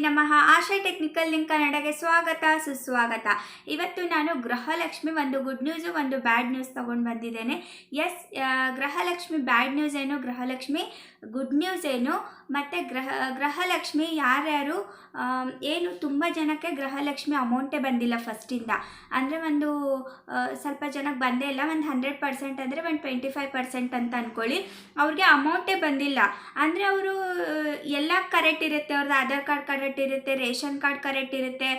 ನಮಃ. ಆಶಾ technical link ಕನ್ನಡಗೆ ಸ್ವಾಗತ, ಸುಸ್ವಾಗತ. ಇವತ್ತು ನಾನು ಗೃಹಲಕ್ಷ್ಮಿ ಒಂದು ಗುಡ್ ನ್ಯೂಸು ಒಂದು ಬ್ಯಾಡ್ ನ್ಯೂಸ್ ತೊಗೊಂಡು ಬಂದಿದ್ದೇನೆ. ಎಸ್ ಗೃಹಲಕ್ಷ್ಮಿ ಬ್ಯಾಡ್ ನ್ಯೂಸ್ ಏನು? ಗೃಹಲಕ್ಷ್ಮಿ ಗುಡ್ ನ್ಯೂಸ್ ಏನು? ಮತ್ತು ಗ್ರಹ, ಗೃಹಲಕ್ಷ್ಮಿ ಯಾರ್ಯಾರು ಏನು ತುಂಬ ಜನಕ್ಕೆ ಗೃಹಲಕ್ಷ್ಮಿ ಅಮೌಂಟೇ ಬಂದಿಲ್ಲ ಫಸ್ಟಿಂದ. ಅಂದರೆ ಒಂದು ಸ್ವಲ್ಪ ಜನಕ್ಕೆ ಬಂದೇ ಇಲ್ಲ, ಒಂದು ಹಂಡ್ರೆಡ್ ಪರ್ಸೆಂಟ್ ಅಂದರೆ ಒಂದು ಟ್ವೆಂಟಿ ಫೈವ್ ಪರ್ಸೆಂಟ್ ಅಂತ ಅಂದ್ಕೊಳ್ಳಿ ಅವ್ರಿಗೆ ಅಮೌಂಟೇ ಬಂದಿಲ್ಲ. ಅಂದರೆ ಅವರು, ಎಲ್ಲ ಕರೆಕ್ಟ್ ಇರುತ್ತೆ ಅವ್ರದ್ದು ಆಧಾರ್ ಕಾರ್ಡ್ ಕರೆಕ್ಟ್ ಇರುತ್ತೆ, ರೇಷನ್ ಕಾರ್ಡ್ ಕರೆಕ್ಟ್ ಇರುತ್ತೆ,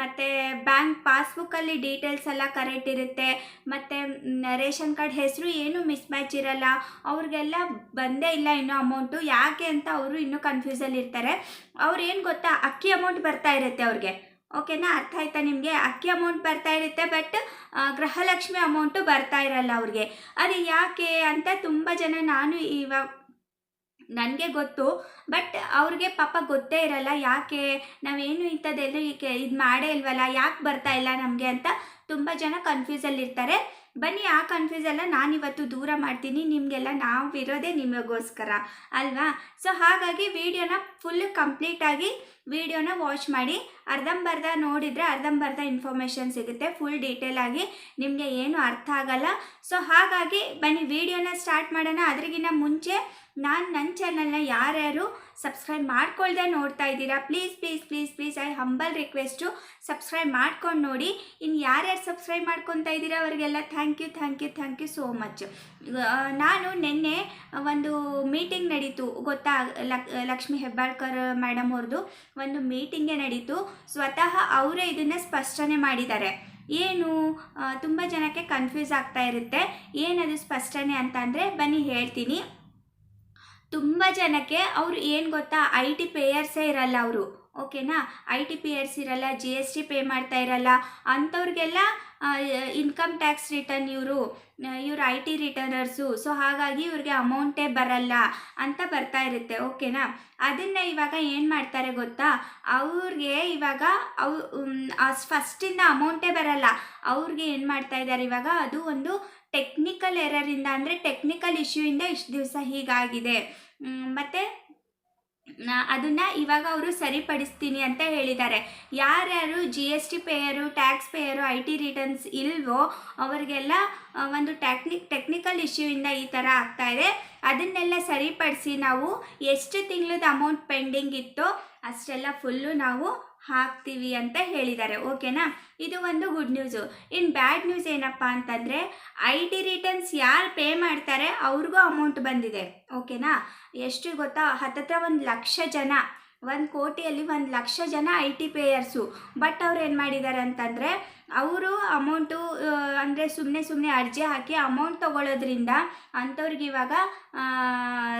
ಮತ್ತು ಬ್ಯಾಂಕ್ ಪಾಸ್ಬುಕ್ಕಲ್ಲಿ ಡೀಟೇಲ್ಸ್ ಎಲ್ಲ ಕರೆಕ್ಟ್ ಇರುತ್ತೆ, ಮತ್ತು ರೇಷನ್ ಕಾರ್ಡ್ ಹೆಸರು ಏನು ಮಿಸ್ ಮ್ಯಾಚ್ ಇರಲ್ಲ, ಅವ್ರಿಗೆಲ್ಲ ಬಂದೇ ಇಲ್ಲ ಇನ್ನೂ ಅಮೌಂಟು. ಯಾಕೆ ಅಂತ ಅವರು ಇನ್ನೂ ಕನ್ಫ್ಯೂಸಲ್ಲಿ ಇರ್ತಾರೆ. ಅವ್ರು ಏನು ಗೊತ್ತಾ? ಅಕ್ಕಿ ಅಮೌಂಟ್ ಬರ್ತಾ ಇರುತ್ತೆ ಅವ್ರಿಗೆ. ಓಕೆನಾ ಅರ್ಥ ಆಯ್ತಾ ನಿಮಗೆ? ಅಕ್ಕಿ ಅಮೌಂಟ್ ಬರ್ತಾ ಇರುತ್ತೆ ಬಟ್ ಗೃಹಲಕ್ಷ್ಮಿ ಅಮೌಂಟು ಬರ್ತಾ ಇರಲ್ಲ ಅವ್ರಿಗೆ. ಅದು ಯಾಕೆ ಅಂತ ತುಂಬ ಜನ ನಾನು ಇವಾಗ ನನಗೆ ಗೊತ್ತು ಬಟ್ ಅವ್ರಿಗೆ ಪಾಪ ಗೊತ್ತೇ ಇರಲ್ಲ. ಯಾಕೆ? ನಾವೇನು ಇಂಥದ್ದೆಲ್ಲ ಈಗ ಇದು ಮಾಡೇ ಇಲ್ವಲ್ಲ? ಯಾಕೆ ಬರ್ತಾ ಇಲ್ಲ ನಮಗೆ ಅಂತ ತುಂಬ ಜನ ಕನ್ಫ್ಯೂಸಲ್ಲಿ ಇರ್ತಾರೆ. ಬನ್ನಿ, ಆ ಕನ್ಫ್ಯೂಸ್ ಎಲ್ಲ ನಾನಿವತ್ತು ದೂರ ಮಾಡ್ತೀನಿ. ನಿಮಗೆಲ್ಲ ನಾವು ಇರೋದೇ ನಿಮಗೋಸ್ಕರ, ಅಲ್ವಾ? ಸೊ ಹಾಗಾಗಿ ವಿಡಿಯೋನ ಫುಲ್ ಕಂಪ್ಲೀಟಾಗಿ ವಿಡಿಯೋನ ವಾಚ್ ಮಾಡಿ ಅರ್ಧಂಬರ್ಧ ನೋಡಿದರೆ ಅರ್ಧಂಬರ್ಧ ಇನ್ಫಾರ್ಮೇಷನ್ ಸಿಗುತ್ತೆ. ಫುಲ್ ಡೀಟೇಲ್ ಆಗಿ ನಿಮಗೆ ಏನು ಅರ್ಥ ಆಗಲ್ಲ. ಸೊ ಹಾಗಾಗಿ ಬನ್ನಿ, ವಿಡಿಯೋನ ಸ್ಟಾರ್ಟ್ ಮಾಡೋಣ. ಅದ್ರಿಗಿನ್ನ ಮುಂಚೆ ನಾನು ನನ್ನ ಚಾನಲ್ನ ಯಾರ್ಯಾರು ಸಬ್ಸ್ಕ್ರೈಬ್ ಮಾಡ್ಕೊಳ್ದೆ ನೋಡ್ತಾ ಇದ್ದೀರಾ please please please please I humble request subscribe ಮಾಡ್ಕೊಂಡು ನೋಡಿ. ಇನ್ನು ಯಾರ್ಯಾರು ಸಬ್ಸ್ಕ್ರೈಬ್ ಮಾಡ್ಕೊತಾ ಇದ್ದೀರಾ, ಅವರಿಗೆಲ್ಲ thank you thank you thank you so much ನಾನು ನಿನ್ನೆ ಒಂದು ಮೀಟಿಂಗ್ ನಡೀತು. ಗೊತ್ತಾ? ಲಕ್, ಲಕ್ಷ್ಮಿ ಹೆಬ್ಬಾಳ್ಕರ್ ಮೇಡಮ್ ಅವ್ರದ್ದು ಒಂದು ಮೀಟಿಂಗೇ ನಡೀತು. ಸ್ವತಃ ಅವರೇ ಇದನ್ನು ಸ್ಪಷ್ಟನೆ ಮಾಡಿದ್ದಾರೆ. ಏನು ತುಂಬ ಜನಕ್ಕೆ ಕನ್ಫ್ಯೂಸ್ ಆಗ್ತಾ ಇರುತ್ತೆ. ಏನದು ಸ್ಪಷ್ಟನೆ ಅಂತ ಅಂದರೆ, ಬನ್ನಿ ಹೇಳ್ತೀನಿ. ತುಂಬ ಜನಕ್ಕೆ ಅವರು ಏನು ಗೊತ್ತಾ? ಐ ಟಿ ಪೇಯರ್ಸೇ ಇರಲ್ಲ ಅವರು. ಓಕೆನಾ? ಐ ಟಿ ಪೇಯರ್ಸ್ ಇರಲ್ಲ ಜಿ ಎಸ್ ಟಿ ಪೇ ಮಾಡ್ತಾ ಇರಲ್ಲ, ಅಂಥವ್ರಿಗೆಲ್ಲ ಇನ್ಕಮ್ ಟ್ಯಾಕ್ಸ್ ರಿಟರ್ನ್ ಇವರು ಇವರು ಐ ಟಿ ರಿಟರ್ನರ್ಸು ಸೊ ಹಾಗಾಗಿ ಇವ್ರಿಗೆ ಅಮೌಂಟೇ ಬರಲ್ಲ ಅಂತ ಬರ್ತಾ ಇರುತ್ತೆ, ಓಕೆನಾ? ಅದನ್ನು ಇವಾಗ ಏನು ಮಾಡ್ತಾರೆ ಗೊತ್ತಾ? ಅವ್ರಿಗೆ ಇವಾಗ ಅವು ಫಸ್ಟಿಂದ ಅಮೌಂಟೇ ಬರಲ್ಲ. ಅವ್ರಿಗೆ ಏನು ಮಾಡ್ತಾ ಇದ್ದಾರೆ ಇವಾಗ? ಅದು ಒಂದು ಟೆಕ್ನಿಕಲ್ ಎರರಿಂದ ಅಂದರೆ ಟೆಕ್ನಿಕಲ್ ಇಶ್ಯೂಯಿಂದ ಇಷ್ಟು ದಿವಸ ಹೀಗಾಗಿದೆ. ಮತ್ತು ಅದನ್ನು ಇವಾಗ ಅವರು ಸರಿಪಡಿಸ್ತೀನಿ ಅಂತ ಹೇಳಿದ್ದಾರೆ. ಯಾರ್ಯಾರು G S T payer tax payer I T returns ಇಲ್ವೋ ಅವರಿಗೆಲ್ಲ ಒಂದು ಟೆಕ್ನಿಕ್ ಟೆಕ್ನಿಕಲ್ ಇಶ್ಯೂಯಿಂದ ಈ ಥರ ಆಗ್ತಾ ಇದೆ. ಅದನ್ನೆಲ್ಲ ಸರಿಪಡಿಸಿ ನಾವು ಎಷ್ಟು ತಿಂಗಳದ ಅಮೌಂಟ್ ಪೆಂಡಿಂಗ್ ಇತ್ತೋ ಅಷ್ಟೆಲ್ಲ ಫುಲ್ಲು ನಾವು ಹಾಕ್ತೀವಿ ಅಂತ ಹೇಳಿದ್ದಾರೆ. ಓಕೆನಾ? ಇದು ಒಂದು ಗುಡ್ ನ್ಯೂಸು ಇನ್ನು ಬ್ಯಾಡ್ ನ್ಯೂಸ್ ಏನಪ್ಪ ಅಂತಂದರೆ ಐ ಟಿ ರಿಟರ್ನ್ಸ್ ಯಾರು ಪೇ ಮಾಡ್ತಾರೆ ಅವ್ರಿಗೂ ಅಮೌಂಟ್ ಬಂದಿದೆ. ಓಕೆನಾ? ಎಷ್ಟು ಗೊತ್ತಾ? ಹತ್ತತ್ರ ಒಂದು ಲಕ್ಷ ಜನ, ಒಂದು ಕೋಟಿಯಲ್ಲಿ ಒಂದು ಲಕ್ಷ ಜನ ಐ ಟಿ ಪೇಯರ್ಸು ಬಟ್ ಅವ್ರು ಏನು ಮಾಡಿದ್ದಾರೆ ಅಂತಂದರೆ, ಅವರು ಅಮೌಂಟು ಅಂದರೆ ಸುಮ್ಮನೆ ಸುಮ್ಮನೆ ಅರ್ಜಿ ಹಾಕಿ ಅಮೌಂಟ್ ತೊಗೊಳೋದ್ರಿಂದ ಅಂಥವ್ರಿಗೆ ಇವಾಗ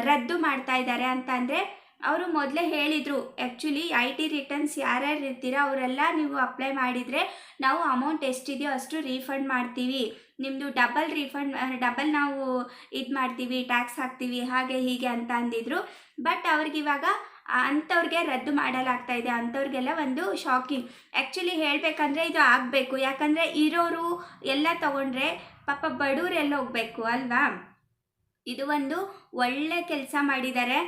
ರದ್ದು ಮಾಡ್ತಾ ಇದ್ದಾರೆ. ಅಂತ ಅಂದರೆ ಅವರು ಮೊದಲೇ ಹೇಳಿದರು ಆ್ಯಕ್ಚುಲಿ ಐ ಟಿ ರಿಟರ್ನ್ಸ್ ಯಾರ್ಯಾರು ಇರ್ತೀರೋ ಅವರೆಲ್ಲ ನೀವು ಅಪ್ಲೈ ಮಾಡಿದರೆ ನಾವು ಅಮೌಂಟ್ ಎಷ್ಟಿದೆಯೋ ಅಷ್ಟು ರೀಫಂಡ್ ಮಾಡ್ತೀವಿ. ನಿಮ್ಮದು ಡಬಲ್ ರೀಫಂಡ್ ಡಬಲ್ ನಾವು ಇದು ಮಾಡ್ತೀವಿ ಟ್ಯಾಕ್ಸ್ ಹಾಕ್ತೀವಿ, ಹಾಗೆ ಹೀಗೆ ಅಂತ ಅಂದಿದ್ರು. ಬಟ್ ಅವ್ರಿಗಿವಾಗ ಅಂಥವ್ರಿಗೆ ರದ್ದು ಮಾಡಲಾಗ್ತಾ ಇದೆ. ಅಂಥವ್ರಿಗೆಲ್ಲ ಒಂದು ಶಾಕಿಂಗ್ ಆ್ಯಕ್ಚುಲಿ ಹೇಳಬೇಕಂದ್ರೆ ಇದು ಆಗಬೇಕು. ಯಾಕಂದರೆ ಇರೋರು ಎಲ್ಲ ತಗೊಂಡ್ರೆ ಪಾಪ ಬಡವ್ರೆಲ್ಲ ಹೋಗಬೇಕು, ಅಲ್ವಾ? ಇದು ಒಂದು ಒಳ್ಳೆ ಕೆಲಸ ಮಾಡಿದ್ದಾರೆ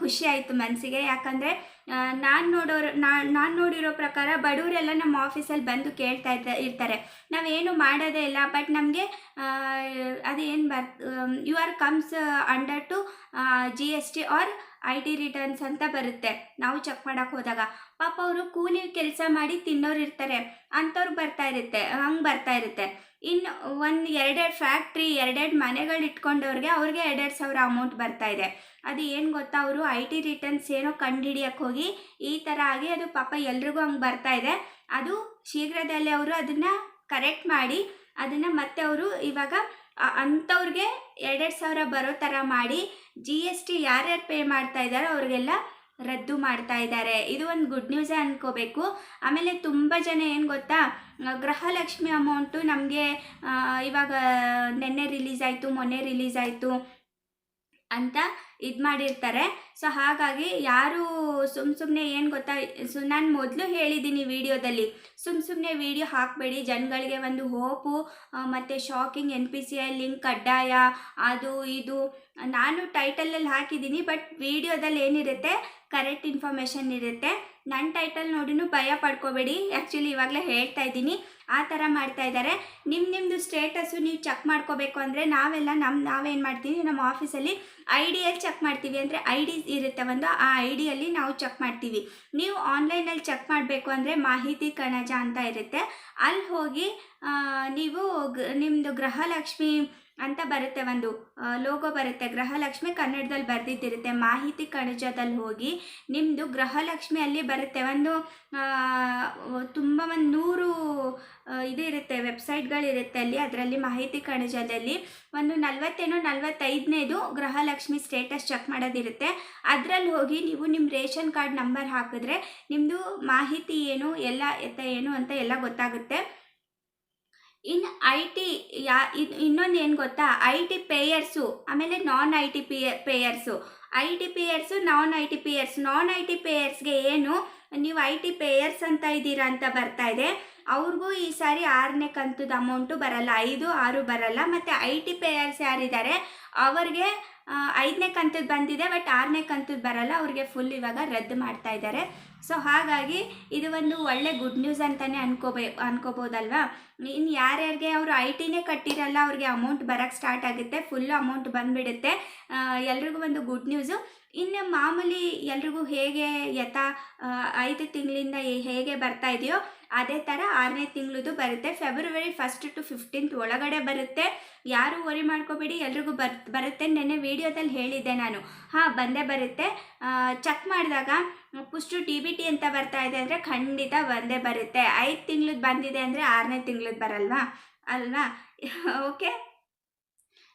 ಖುಷಿ ಆಯಿತು ಮನಸ್ಸಿಗೆ ಯಾಕಂದರೆ ನಾನು ನೋಡೋರು ನಾನು ನೋಡಿರೋ ಪ್ರಕಾರ ಬಡವರೆಲ್ಲ ನಮ್ಮ ಆಫೀಸಲ್ಲಿ ಬಂದು ಕೇಳ್ತಾ ಇರ್ತಾ ಇರ್ತಾರೆ. ನಾವೇನು ಮಾಡೋದೇ ಇಲ್ಲ. ಬಟ್ ನಮಗೆ ಅದೇನು ಬರ್ you are comes under to G S T or I T returns ಅಂತ ಬರುತ್ತೆ. ನಾವು ಚೆಕ್ ಮಾಡೋಕ್ಕೆ ಹೋದಾಗ. ಪಾಪ ಅವರು ಕೂಲಿ ಕೆಲಸ ಮಾಡಿ ತಿನ್ನೋರು ಇರ್ತಾರೆ. ಅಂಥವ್ರು ಬರ್ತಾ ಇರುತ್ತೆ. ಹಂಗೆ ಬರ್ತಾ ಇರುತ್ತೆ. ಇನ್ನು ಒಂದು ಎರಡೆರಡು ಫ್ಯಾಕ್ಟ್ರಿ ಎರಡೆರಡು ಮನೆಗಳು ಇಟ್ಕೊಂಡವ್ರಿಗೆ ಅವ್ರಿಗೆ ಎರಡೆರಡು ಸಾವಿರ ಅಮೌಂಟ್ ಬರ್ತಾ ಇದೆ. ಅದು ಏನು ಗೊತ್ತಾ ಅವರು? ಐ ಟಿ ರಿಟರ್ನ್ಸ್ ಏನೋ ಕಂಡುಹಿಡಿಯಕ್ಕೆ ಹೋಗಿ ಈ ಥರ ಆಗಿ ಅದು ಪಾಪ ಎಲ್ರಿಗೂ ಹಂಗೆ ಬರ್ತಾ ಇದೆ. ಅದು ಶೀಘ್ರದಲ್ಲೇ ಅವರು ಅದನ್ನು ಕರೆಕ್ಟ್ ಮಾಡಿ ಅದನ್ನು ಮತ್ತೆ ಅವರು ಇವಾಗ ಅಂಥವ್ರಿಗೆ ಎರಡೆರಡು ಸಾವಿರ ಬರೋ ಥರ ಮಾಡಿ ಜಿ ಎಸ್ ಟಿ ಯಾರ್ಯಾರು ಪೇ ಮಾಡ್ತಾ ಇದ್ದಾರೋ ಅವ್ರಿಗೆಲ್ಲ ರದ್ದು ಮಾಡ್ತಾ ಇದ್ದಾರೆ ಇದು ಒಂದು ಗುಡ್ ನ್ಯೂಸೇ ಅನ್ಕೋಬೇಕು. ಆಮೇಲೆ ತುಂಬ ಜನ ಏನು ಗೊತ್ತಾ? ಗೃಹಲಕ್ಷ್ಮಿ ಅಮೌಂಟು ನಮಗೆ ಇವಾಗ, ನಿನ್ನೆ ರಿಲೀಸ್ ಆಯಿತು, ಮೊನ್ನೆ ರಿಲೀಸ್ ಆಯಿತು. ಅಂತ ಇದು ಮಾಡಿರ್ತಾರೆ. ಸೊ ಹಾಗಾಗಿ ಯಾರು ಸುಮ್ ಸುಮ್ಮನೆ ಏನು ಗೊತ್ತಾ, ಸೊ, ನಾನು ಮೊದಲು ಹೇಳಿದ್ದೀನಿ ವಿಡಿಯೋದಲ್ಲಿ. ಸುಮ್ ಸುಮ್ಮನೆ ವಿಡಿಯೋ ಹಾಕಬೇಡಿ. ಜನಗಳಿಗೆ ಒಂದು ಹೋಪು ಮತ್ತು shocking N P C I link ಕಡ್ಡಾಯ, ಅದು ಇದು. ನಾನು ಟೈಟಲಲ್ಲಿ ಹಾಕಿದ್ದೀನಿ ಬಟ್ ವಿಡಿಯೋದಲ್ಲಿ ಏನಿರುತ್ತೆ ಕರೆಕ್ಟ್ ಇನ್ಫಾರ್ಮೇಷನ್ ಇರುತ್ತೆ. ನನ್ನ ಟೈಟಲ್ ನೋಡಿನೂ ಭಯ ಪಡ್ಕೋಬೇಡಿ. ಆ್ಯಕ್ಚುಲಿ ಇವಾಗಲೇ ಹೇಳ್ತಾ ಇದ್ದೀನಿ. ಆ ಥರ ಮಾಡ್ತಾ ಇದ್ದಾರೆ. ನಿಮ್ಮ ನಿಮ್ಮದು ಸ್ಟೇಟಸ್ಸು ನೀವು ಚೆಕ್ ಮಾಡ್ಕೋಬೇಕು ಅಂದರೆ ನಾವೆಲ್ಲ ನಮ್ಮ ನಾವೇನು ಮಾಡ್ತೀವಿ, ನಮ್ಮ ಆಫೀಸಲ್ಲಿ ಐ ಡಿಯಲ್ಲಿ ಚೆಕ್ ಮಾಡ್ತೀವಿ ಅಂದರೆ ಐ ಡಿ ಇರುತ್ತೆ ಒಂದು, ಆ ಐ ಡಿಯಲ್ಲಿ ನಾವು ಚೆಕ್ ಮಾಡ್ತೀವಿ. ನೀವು ಆನ್ಲೈನಲ್ಲಿ ಚೆಕ್ ಮಾಡಬೇಕು ಅಂದರೆ ಮಾಹಿತಿ ಕಣಜ ಅಂತ ಇರುತ್ತೆ. ಅಲ್ಲಿ ಹೋಗಿ ನೀವು ನಿಮ್ಮದು ಗೃಹಲಕ್ಷ್ಮಿ ಅಂತ ಬರುತ್ತೆ ಒಂದು ಲೋಗೋ ಬರುತ್ತೆ. ಗೃಹಲಕ್ಷ್ಮಿ ಕನ್ನಡದಲ್ಲಿ ಬರೆದಿದ್ದಿರುತ್ತೆ. ಮಾಹಿತಿ ಕಣಜದಲ್ಲಿ ಹೋಗಿ ನಿಮ್ಮದು ಗೃಹಲಕ್ಷ್ಮಿ ಅಲ್ಲಿ ಬರುತ್ತೆ ಒಂದು ತುಂಬ ಒಂದು ನೂರು ಇದು ಇರುತ್ತೆ, ವೆಬ್ಸೈಟ್ಗಳಿರುತ್ತೆ ಅಲ್ಲಿ. ಅದರಲ್ಲಿ ಮಾಹಿತಿ ಕಣಜದಲ್ಲಿ ಒಂದು ನಲ್ವತ್ತೇನೋ ನಲ್ವತ್ತೈದನೇದು ಗೃಹಲಕ್ಷ್ಮಿ ಸ್ಟೇಟಸ್ ಚೆಕ್ ಮಾಡೋದಿರುತ್ತೆ. ಅದರಲ್ಲಿ ಹೋಗಿ ನೀವು ನಿಮ್ಮ ರೇಷನ್ ಕಾರ್ಡ್ ನಂಬರ್ ಹಾಕಿದ್ರೆ ನಿಮ್ಮದು ಮಾಹಿತಿ ಏನು, ಎಲ್ಲ ಎತ್ತ ಏನು ಅಂತ ಎಲ್ಲ ಗೊತ್ತಾಗುತ್ತೆ. ಇನ್ನು ಐ ಟಿ ಯಾ ಇನ್ನೊಂದು ಏನು ಗೊತ್ತಾ? ಐ ಟಿ ಪೇಯರ್ಸು, ಆಮೇಲೆ non I T P, payers. I T payers, non I T payers. Non I T ಪೇಯರ್ಸ್ಗೆ ಏನು ನೀವು ಐ ಟಿ ಪೇಯರ್ಸ್ ಅಂತ ಇದ್ದೀರಾ ಅಂತ ಬರ್ತಾ ಇದೆ. ಅವ್ರಿಗೂ ಈ ಸಾರಿ ಆರನೇ ಕಂತದ ಅಮೌಂಟು ಬರಲ್ಲ, ಐದು, ಆರು ಬರಲ್ಲ. ಮತ್ತು ಐ ಟಿ ಪೇಯರ್ಸ್ ಯಾರಿದ್ದಾರೆ, ಅವ್ರಿಗೆ ಐದನೇ ಕಂತದ್ದು ಬಂದಿದೆ ಬಟ್ ಆರನೇ ಕಂತದ್ದು ಬರಲ್ಲ. ಅವ್ರಿಗೆ ಫುಲ್ ಇವಾಗ ರದ್ದು ಮಾಡ್ತಾ ಇದ್ದಾರೆ. ಸೊ ಹಾಗಾಗಿ ಇದು ಒಂದು ಒಳ್ಳೆ ಗುಡ್ ನ್ಯೂಸ್ ಅಂತಲೇ ಅನ್ಕೋಬೇ, ಅನ್ಕೋಬೋದಲ್ವಾ? ಇನ್ನು ಯಾರ್ಯಾರಿಗೆ ಅವರು ಐ ಟಿನೇ ಕಟ್ಟಿರಲ್ಲ, ಅವ್ರಿಗೆ ಅಮೌಂಟ್ ಬರೋಕ್ಕೆ ಸ್ಟಾರ್ಟ್ ಆಗುತ್ತೆ ಫುಲ್ ಅಮೌಂಟ್ ಬಂದುಬಿಡುತ್ತೆ. ಎಲ್ರಿಗೂ ಒಂದು ಗುಡ್ ನ್ಯೂಸು ಇನ್ನು ಮಾಮೂಲಿ ಎಲ್ರಿಗೂ ಹೇಗೆ ಯಥಾ ಐದು ತಿಂಗಳಿಂದ ಹೇಗೆ ಬರ್ತಾ ಇದೆಯೋ ಅದೇ ಥರ ಆರನೇ ತಿಂಗಳದು ಬರುತ್ತೆ. ಫೆಬ್ರವರಿ ಫಸ್ಟ್ ಟು ಫಿಫ್ಟೀನ್ತ್ ಒಳಗಡೆ ಬರುತ್ತೆ. ಯಾರು ವರಿ ಮಾಡ್ಕೋಬೇಡಿ, ಎಲ್ರಿಗೂ ಬರ್, ಬರುತ್ತೆ. ನೆನ್ನೆ ವೀಡಿಯೋದಲ್ಲಿ ಹೇಳಿದ್ದೆ ನಾನು. ಹಾಂ, ಬಂದೇ ಬರುತ್ತೆ. ಚೆಕ್ ಮಾಡಿದಾಗ ಪುಷ್ಟು ಟಿ ಬಿ ಟಿ ಅಂತ ಬರ್ತಾ ಇದೆ ಅಂದರೆ ಖಂಡಿತ ಬಂದೇ ಬರುತ್ತೆ. ಐದು ತಿಂಗ್ಳದ್ದು ಬಂದಿದೆ ಅಂದರೆ ಆರನೇ ತಿಂಗ್ಳದ್ದು ಬರಲ್ವಾ? ಅಲ್ವಾ? ಓಕೆ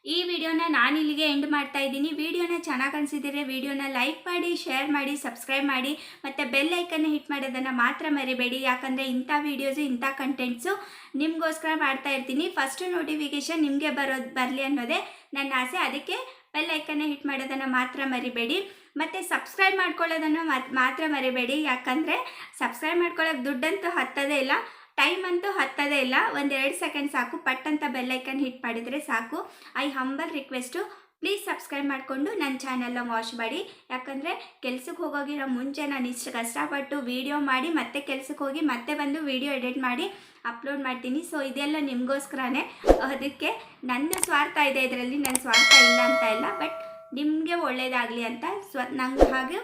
ಈ ವಿಡಿಯೋನ ನಾನು ಇಲ್ಲಿಗೆ ಎಂಡ್ ಮಾಡ್ತಾ ಇದ್ದೀನಿ. ವಿಡಿಯೋನ ಚೆನ್ನಾಗಿ ಅನಿಸಿದರೆ ವಿಡಿಯೋನ ಲೈಕ್ ಮಾಡಿ, ಶೇರ್ ಮಾಡಿ, ಸಬ್ಸ್ಕ್ರೈಬ್ ಮಾಡಿ, ಮತ್ತು ಬೆಲ್ ಐಕನ್ನ ಹಿಟ್ ಮಾಡೋದನ್ನು ಮಾತ್ರ ಮರಿಬೇಡಿ. ಯಾಕಂದರೆ ಇಂಥ ವೀಡಿಯೋಸು, ಇಂಥ ಕಂಟೆಂಟ್ಸು ನಿಮಗೋಸ್ಕರ ಮಾಡ್ತಾ ಇರ್ತೀನಿ. ಫಸ್ಟು ನೋಟಿಫಿಕೇಷನ್ ನಿಮಗೆ ಬರೋದು, ಬರಲಿ ಅನ್ನೋದೇ ನನ್ನ ಆಸೆ. ಅದಕ್ಕೆ ಬೆಲ್ ಐಕನ್ನ ಹಿಟ್ ಮಾಡೋದನ್ನು ಮಾತ್ರ ಮರಿಬೇಡಿ. ಮತ್ತು ಸಬ್ಸ್ಕ್ರೈಬ್ ಮಾಡ್ಕೊಳ್ಳೋದನ್ನು ಮಾತ್- ಮಾತ್ರ ಮರಿಬೇಡಿ. ಯಾಕಂದರೆ ಸಬ್ಸ್ಕ್ರೈಬ್ ಮಾಡ್ಕೊಳ್ಳೋಕೆ ದುಡ್ಡಂತೂ ಹತ್ತದೇ ಇಲ್ಲ. ಟೈಮ್ ಅಂತೂ ಹತ್ತದೇ ಇಲ್ಲ. ಒಂದೆರಡು ಸೆಕೆಂಡ್ ಸಾಕು. ಪಟ್ ಅಂತ ಬೆಲ್ಲೈಕನ್ ಹಿಟ್ ಮಾಡಿದರೆ ಸಾಕು. I humble request please subscribe ಮಾಡಿಕೊಂಡು ನನ್ನ ಚಾನಲ್ನ ವಾಶ್ ಮಾಡಿ. ಯಾಕಂದರೆ ಕೆಲ್ಸಕ್ಕೆ ಹೋಗೋಗಿರೋ ಮುಂಚೆ ನಾನು ಇಷ್ಟು ಕಷ್ಟಪಟ್ಟು ವೀಡಿಯೋ ಮಾಡಿ, ಮತ್ತೆ ಕೆಲ್ಸಕ್ಕೆ ಹೋಗಿ, ಮತ್ತೆ ಬಂದು ವೀಡಿಯೋ ಎಡಿಟ್ ಮಾಡಿ ಅಪ್ಲೋಡ್ ಮಾಡ್ತೀನಿ. ಸೊ ಇದೆಲ್ಲ ನಿಮಗೋಸ್ಕರನೇ. ಅದಕ್ಕೆ ನನ್ನ ಸ್ವಾರ್ಥ ಇದೆ ಇದರಲ್ಲಿ. ನನ್ನ ಸ್ವಾರ್ಥ ಇಲ್ಲ ಅಂತ ಇಲ್ಲ. ಬಟ್ ನಿಮಗೆ ಒಳ್ಳೆಯದಾಗಲಿ ಅಂತ ಸ್ವ, ನಂಗೆ ಹಾಗೆ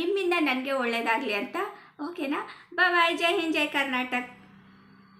ನಿಮ್ಮಿಂದ ನನಗೆ ಒಳ್ಳೆಯದಾಗಲಿ ಅಂತ. ಓಕೆನಾ ಬಾಯ್ ಜೈ ಹಿಂದ್, ಜೈ ಕರ್ನಾಟಕ.